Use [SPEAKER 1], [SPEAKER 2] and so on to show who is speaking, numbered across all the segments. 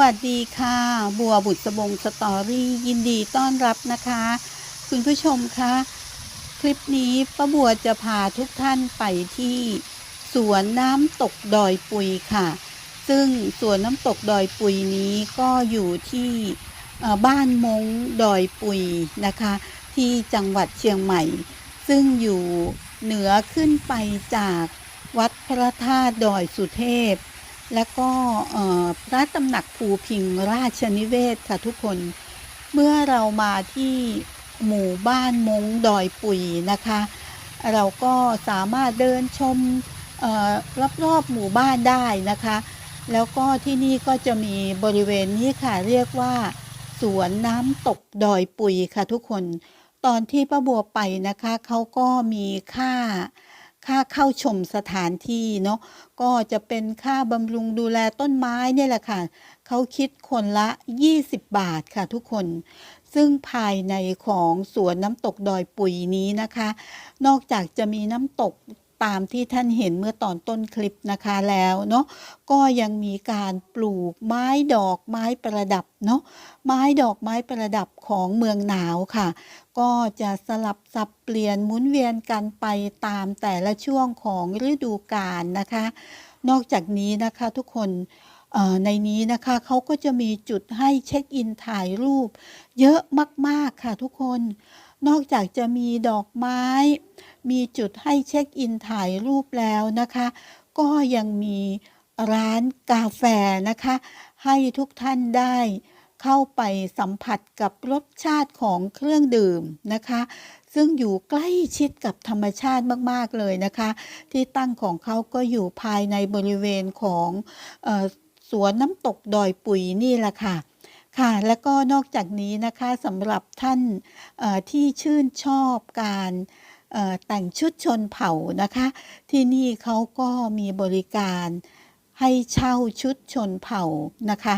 [SPEAKER 1] วัสดีค่ะ บัวบุตรสบงสตอรี่ยินดีต้อนรับนะคะ คุณผู้ชมคะคลิปนี้ป้าบัวจะพาทุกท่านไปที่สวนน้ำตกดอยปุยค่ะ ซึ่งสวนน้ำตกดอยปุยนี้ก็อยู่ที่บ้านมงดอยปุยนะคะ ที่จังหวัดเชียงใหม่ ซึ่งอยู่เหนือขึ้นไปจากวัดพระธาตุดอยสุเทพ และก็พระตำหนักภูพิงราชนิเวศค่ะทุกคน เมื่อเรามาที่หมู่บ้านมงดอยปุยนะคะ เราก็สามารถเดินชมเอ่อรอบๆหมู่บ้านได้นะคะ แล้วก็ที่นี่ก็จะมีบริเวณนี้ค่ะเรียกว่า สวนน้ำตกดอยปุยค่ะทุกคน ตอนที่ป้าบัวไปนะคะเขาก็มีค่า ค่าเข้าชมสถานที่เนาะก็จะเป็นค่าบำรุงดูแลต้นไม้เนี่ยแหละค่ะเขาคิดคนละ 20 บาทค่ะทุกคน ซึ่งภายในของสวนน้ำตกดอยปุยนี้นะคะ นอกจากจะมีน้ำตก ตามที่ท่านเห็นเมื่อตอนต้นคลิปนะคะแล้วเนาะก็ยังมีการปลูกไม้ดอกไม้ประดับเนาะไม้ดอกไม้ประดับของเมืองหนาวค่ะ ก็จะสลับสับเปลี่ยนหมุนเวียนกันไปตามแต่ละช่วงของฤดูกาลนะคะ นอกจากนี้นะคะทุกคนในนี้นะคะเขาก็จะมีจุดให้เช็คอินถ่ายรูป เยอะมาก ๆ ค่ะทุกคนนอกจากจะมีดอกไม้ มีจุดให้เช็คอินถ่ายรูปแล้วนะคะ ก็ยังมีร้านกาแฟนะคะ ให้ทุกท่านได้เข้าไปสัมผัสกับรสชาติของเครื่องดื่มนะคะ ซึ่งอยู่ใกล้ชิดกับธรรมชาติมาก ๆ เลยนะคะ ที่ตั้งของเขาก็อยู่ภายในบริเวณของออสวนน้ำตกดอยปุยนี่แหละค่ะ ค่ะ และก็นอกจากนี้นะคะสำหรับท่านที่ชื่นชอบการแต่งชุดชนเผ่านะคะ ที่นี่เขาก็มีบริการให้เช่าชุดชนเผ่านะคะ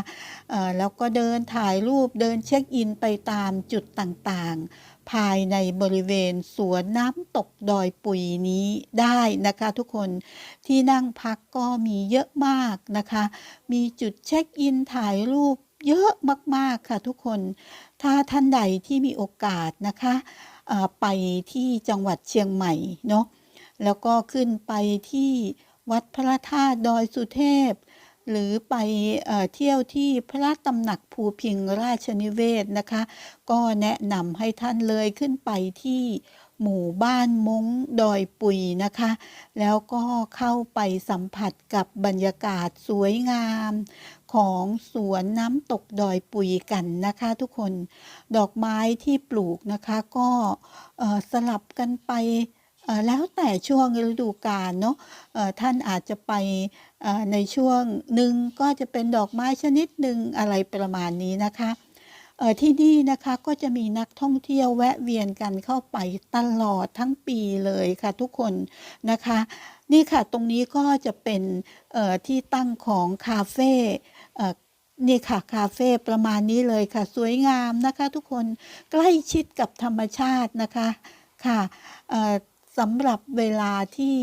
[SPEAKER 1] แล้วก็เดินถ่ายรูปเดินเช็คอินไปตามจุดต่างๆ ภายในบริเวณสวนน้ำตกดอยปุยนี้ได้นะคะทุกคนที่นั่งพักก็มีเยอะมากนะคะ มีจุดเช็คอินถ่ายรูป เยอะมาก ๆ ค่ะทุกคน ถ้าท่านใดที่มีโอกาสนะคะไปที่จังหวัดเชียงใหม่เนาะแล้วก็ขึ้นไปที่วัดพระธาตุดอยสุเทพ หรือไปเอเที่ยวที่พระตำหนักภูพิงราชนิเวศนะคะ ก็แนะนำให้ท่านเลยขึ้นไปที่หมู่บ้านมงดอยปุยนะคะ แล้วก็เข้าไปสัมผัสกับบรรยากาศสวยงาม ของสวนน้ำตกดอยปุยกันนะคะทุกคนดอกไม้ที่ปลูกนะคะ ก็สลับกันไปแล้วแต่ช่วงฤดูกาลเนาะท่านอาจจะไปในช่วงหนึ่งก็จะเป็นดอกไม้ชนิดหนึ่งอะไรประมาณนี้นะคะที่นี่นะคะก็จะมีนักท่องเที่ยวแวะเวียนกันเข้าไปตลอดทั้งปีเลยค่ะทุกคนนะคะ นี่ค่ะตรงนี้ก็จะเป็นที่ตั้งของคาเฟ่ นี่ค่ะคาเฟ่ประมาณนี้เลยค่ะ สวยงามนะคะ ทุกคนใกล้ชิดกับธรรมชาตินะคะค่ะสำหรับเวลาที่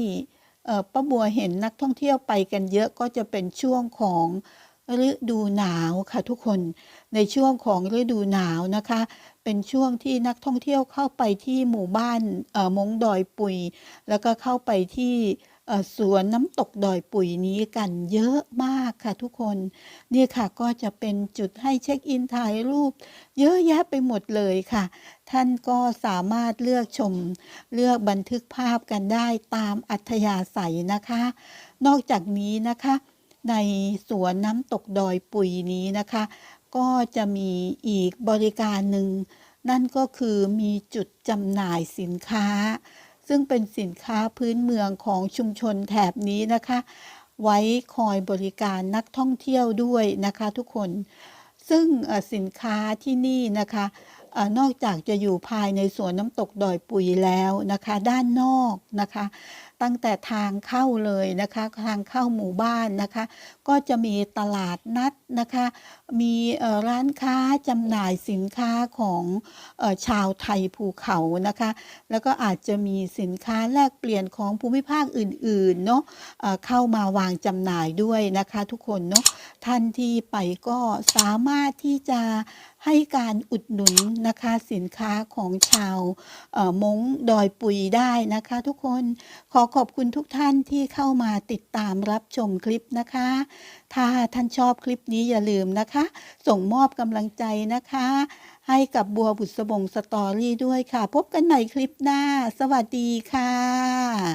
[SPEAKER 1] ป้าบัวเห็นนักท่องเที่ยวไปกันเยอะก็จะเป็นช่วงของฤดูหนาวค่ะทุกคนในช่วงของฤดูหนาวนะคะ เป็นช่วงที่นักท่องเที่ยวเข้าไปที่หมู่บ้านมงดอยปุย แล้วก็เข้าไปที่ สวนน้ำตกดอยปุยนี้กันเยอะมากค่ะทุกคนนี่ค่ะก็จะเป็นจุดให้เช็คอินถ่ายรูป เยอะแยะไปหมดเลยค่ะ ท่านก็สามารถเลือกชม เลือกบันทึกภาพกันได้ตามอัธยาศัยนะคะ นอกจากนี้นะคะ ในสวนน้ำตกดอยปุยนี้นะคะ ก็จะมีอีกบริการหนึ่งนั่นก็คือมีจุดจำหน่ายสินค้า ซึ่งเป็นสินค้าพื้นเมืองของชุมชนแถบนี้นะคะ ไว้คอยบริการนักท่องเที่ยวด้วยนะคะทุกคน ซึ่งสินค้าที่นี่นะคะ อนอกจากจะอยู่ภายในสวนน้ำตกดอยปุยแล้วนะคะ ด้านนอกนะคะ ตั้งแต่ทางเข้าเลยนะคะ ทางเข้าหมู่บ้านนะคะ ก็จะมีตลาดนัดนะคะ มีร้านค้าจำหน่ายสินค้าของอชาวไทยภูเขานะคะ แล้วก็อาจจะมีสินค้าแลกเปลี่ยนของภูมิภาคอื่นๆเนาะเข้ามาวางจำหน่ายด้วยนะคะ ทุกคนเนาะท่านที่ไปก็สามารถที่จะ ให้การอุดหนุนนะคะสินค้าของชาวมงดอยปุยได้นะคะทุกคนขอขอบคุณทุกท่านที่เข้ามาติดตามรับชมคลิปนะคะ ถ้าท่านชอบคลิปนี้อย่าลืมนะคะ ส่งมอบกำลังใจนะคะ ให้กับบัวบุษบงสตอรี่ด้วยค่ะ พบกันใหม่คลิปหน้า สวัสดีค่ะ